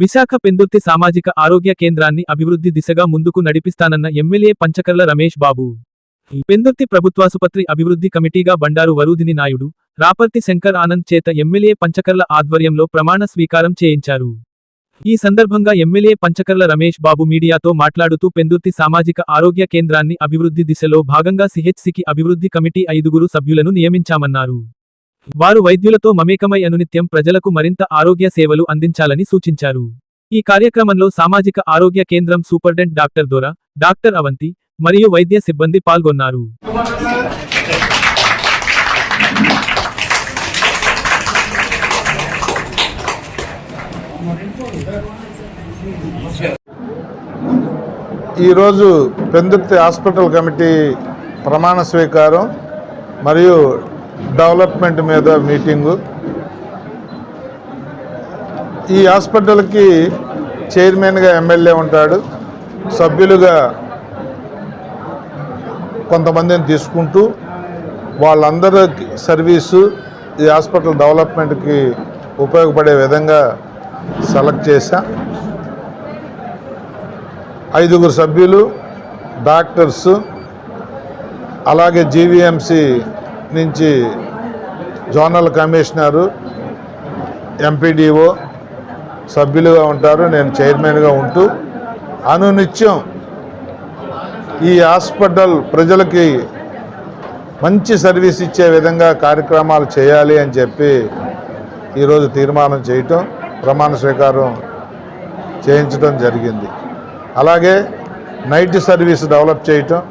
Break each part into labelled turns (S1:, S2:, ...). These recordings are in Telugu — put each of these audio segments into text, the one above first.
S1: విశాఖ పెందుర్తి సామాజిక ఆరోగ్య కేంద్రాన్ని అభివృద్ధి దిశగా ముందుకు నడిపిస్తానన్న ఎమ్మెల్యే పంచకర్ల రమేష్ బాబు. పెందుర్తి ప్రభుత్వాసుపత్రి అభివృద్ధి కమిటీగా బండారు వరూధిని నాయుడు రాపర్తి శంకర్ ఆనంద్ చేత ఎమ్మెల్యే పంచకర్ల ఆధ్వర్యంలో ప్రమాణ స్వీకారం చేయించారు. ఈ సందర్భంగా ఎమ్మెల్యే పంచకర్ల రమేష్ బాబు మీడియాతో మాట్లాడుతూ పెందుర్తి సామాజిక ఆరోగ్య కేంద్రాన్ని అభివృద్ధి దిశలో భాగంగా సిహెచ్సికి అభివృద్ధి కమిటీ ఐదుగురు సభ్యులను నియమించామన్నారు. వారు వైద్యులతో మమేకమై అనునిత్యం ప్రజలకు మరింత ఆరోగ్య సేవలు అందించాలని సూచించారు. ఈ కార్యక్రమంలో సామాజిక ఆరోగ్య కేంద్రం superintendent doctor Dora doctor Avanthi మరియు వైద్య సిబ్బంది పాల్గొన్నారు.
S2: ఈరోజు పెందుర్తి హాస్పిటల్ కమిటీ ప్రమాణ స్వీకారం మరియు డెవలప్మెంట్ మీద మీటింగు. ఈ హాస్పిటల్కి చైర్మన్గా ఎమ్మెల్యే ఉంటాడు. సభ్యులుగా కొంతమందిని తీసుకుంటూ వాళ్ళందరి సర్వీసు ఈ హాస్పిటల్ డెవలప్మెంట్కి ఉపయోగపడే విధంగా సెలెక్ట్ చేశా. ఐదుగురు సభ్యులు డాక్టర్స్ అలాగే జీవీఎంసీ నుంచి జోనల్ కమిషనరు ఎంపీడీఓ సభ్యులుగా ఉంటారు నేను చైర్మన్గా ఉంటూ అనునిత్యం ఈ హాస్పిటల్ ప్రజలకి మంచి సర్వీస్ ఇచ్చే విధంగా కార్యక్రమాలు చేయాలి అని చెప్పి ఈరోజు తీర్మానం చేయటం ప్రమాణ స్వీకారం చేయించడం జరిగింది. అలాగే నైట్ సర్వీస్ డెవలప్ చేయటం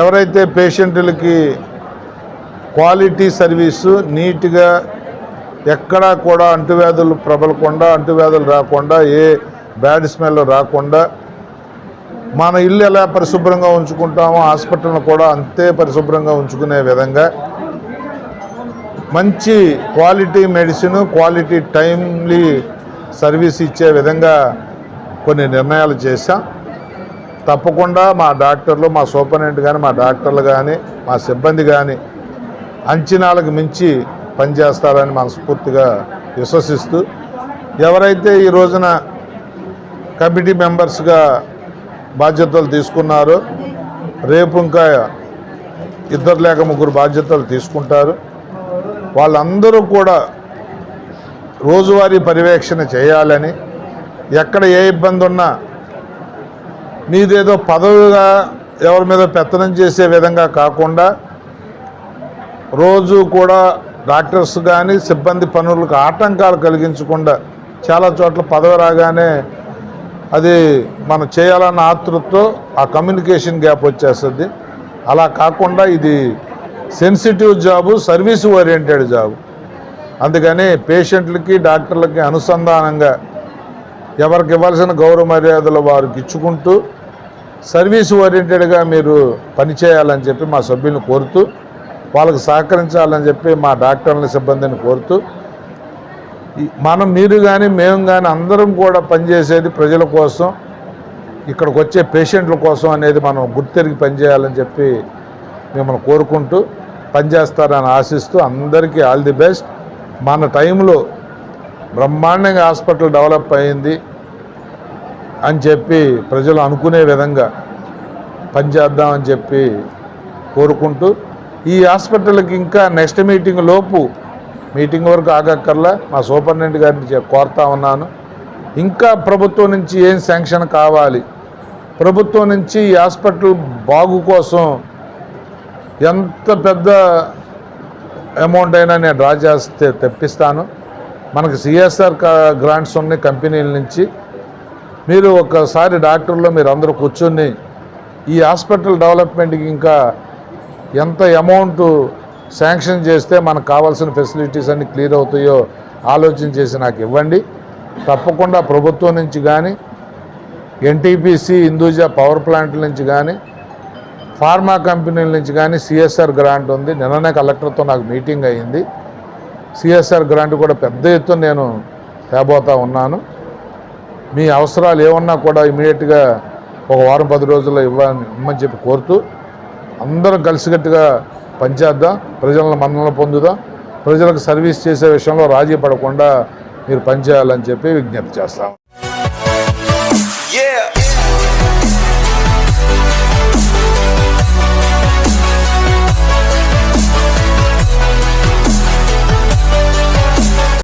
S2: ఎవరైతే పేషెంట్లకి క్వాలిటీ సర్వీసు నీట్గా ఎక్కడా కూడా అంటువ్యాధులు ప్రబలకుండా అంటువ్యాధులు రాకుండా ఏ బ్యాడ్ స్మెల్ రాకుండా మన ఇల్లు ఎలా పరిశుభ్రంగా ఉంచుకుంటామో హాస్పిటల్ను కూడా అంతే పరిశుభ్రంగా ఉంచుకునే విధంగా మంచి quality medicine quality timely service ఇచ్చే విధంగా కొన్ని నిర్ణయాలు చేశాం. తప్పకుండా మా డాక్టర్లు మా సూపరింటెండెంట్ కానీ మా డాక్టర్లు కానీ మా సిబ్బంది కానీ అంచనాలకు మించి పనిచేస్తారని మనస్ఫూర్తిగా విశ్వసిస్తూ ఎవరైతే ఈ రోజున కమిటీ మెంబర్స్గా బాధ్యతలు తీసుకున్నారో రేపు ఇంకా ఇద్దరు లేక ముగ్గురు బాధ్యతలు తీసుకుంటారు. వాళ్ళందరూ కూడా రోజువారీ పర్యవేక్షణ చేయాలని ఎక్కడ ఏ ఇబ్బంది ఉన్నా నీదేదో పదవిగా ఎవరి మీద పెత్తనం చేసే విధంగా కాకుండా రోజు కూడా డాక్టర్స్ కానీ సిబ్బంది పనులకు ఆటంకాలు కలిగించకుండా చాలా చోట్ల పదవి రాగానే అది మనం చేయాలన్న ఆతృతతో ఆ కమ్యూనికేషన్ గ్యాప్ వచ్చేస్తుంది. అలా కాకుండా ఇది sensitive job service oriented job అందుకని పేషెంట్లకి డాక్టర్లకి అనుసంధానంగా ఎవరికి ఇవ్వాల్సిన గౌరవ మర్యాదలు వారికి ఇచ్చుకుంటూ సర్వీస్ ఓరియంటెడ్గా మీరు పనిచేయాలని చెప్పి మా సభ్యులను కోరుతూ వాళ్ళకి సహకరించాలని చెప్పి మా డాక్టర్ల సిబ్బందిని కోరుతూ మనం మీరు కానీ మేము కానీ అందరం కూడా పనిచేసేది ప్రజల కోసం ఇక్కడికి వచ్చే పేషెంట్ల కోసం అనేది మనం గుర్తెరిగి పనిచేయాలని చెప్పి మిమ్మల్ని కోరుకుంటూ పనిచేస్తారని ఆశిస్తూ అందరికీ ఆల్ ది బెస్ట్. మన టైంలో బ్రహ్మాండంగా హాస్పిటల్ డెవలప్ అయింది అని చెప్పి ప్రజలు అనుకునే విధంగా పనిచేద్దామని చెప్పి కోరుకుంటూ ఈ హాస్పిటల్కి ఇంకా నెక్స్ట్ మీటింగ్ లోపు మీటింగ్ వరకు ఆగక్కర్లా. మా సూపరింటెండెంట్ గారిని కోరుతా ఉన్నాను. ఇంకా ప్రభుత్వం నుంచి ఏం శాంక్షన్ కావాలి? ప్రభుత్వం నుంచి ఈ హాస్పిటల్ బాగు కోసం ఎంత పెద్ద అమౌంట్ అయినా నేను డ్రా చేస్తే తెప్పిస్తాను. మనకి సిఎస్ఆర్ గ్రాంట్స్ ఉన్నాయి కంపెనీల నుంచి. మీరు ఒకసారి డాక్టర్లో మీరు అందరూ కూర్చొని ఈ హాస్పిటల్ డెవలప్మెంట్కి ఇంకా ఎంత అమౌంట్ శాంక్షన్ చేస్తే మనకు కావాల్సిన ఫెసిలిటీస్ అన్ని క్లియర్ అవుతాయో ఆలోచన చేసి నాకు ఇవ్వండి. తప్పకుండా ప్రభుత్వం నుంచి కానీ ఎన్టీపీసీ హిందూజా పవర్ ప్లాంట్ల నుంచి కానీ ఫార్మా కంపెనీల నుంచి కానీ సిఎస్ఆర్ గ్రాంట్ ఉంది. నిన్ననే కలెక్టర్తో నాకు మీటింగ్ అయ్యింది సిఎస్ఆర్ గ్రాంట్ కూడా పెద్ద ఎత్తున నేను తేబోతా ఉన్నాను. మీ అవసరాలు ఏమన్నా కూడా ఇమీడియట్గా ఒక వారం పది రోజుల్లో ఇవ్వని ఇమ్మని చెప్పి కోరుతూ అందరం కలిసికట్టుగా పనిచేద్దాం ప్రజలను మన్నలు పొందుదాం ప్రజలకు సర్వీస్ చేసే విషయంలో రాజీ పడకుండా మీరు పనిచేయాలని చెప్పి విజ్ఞప్తి చేస్తాం
S3: Yeah.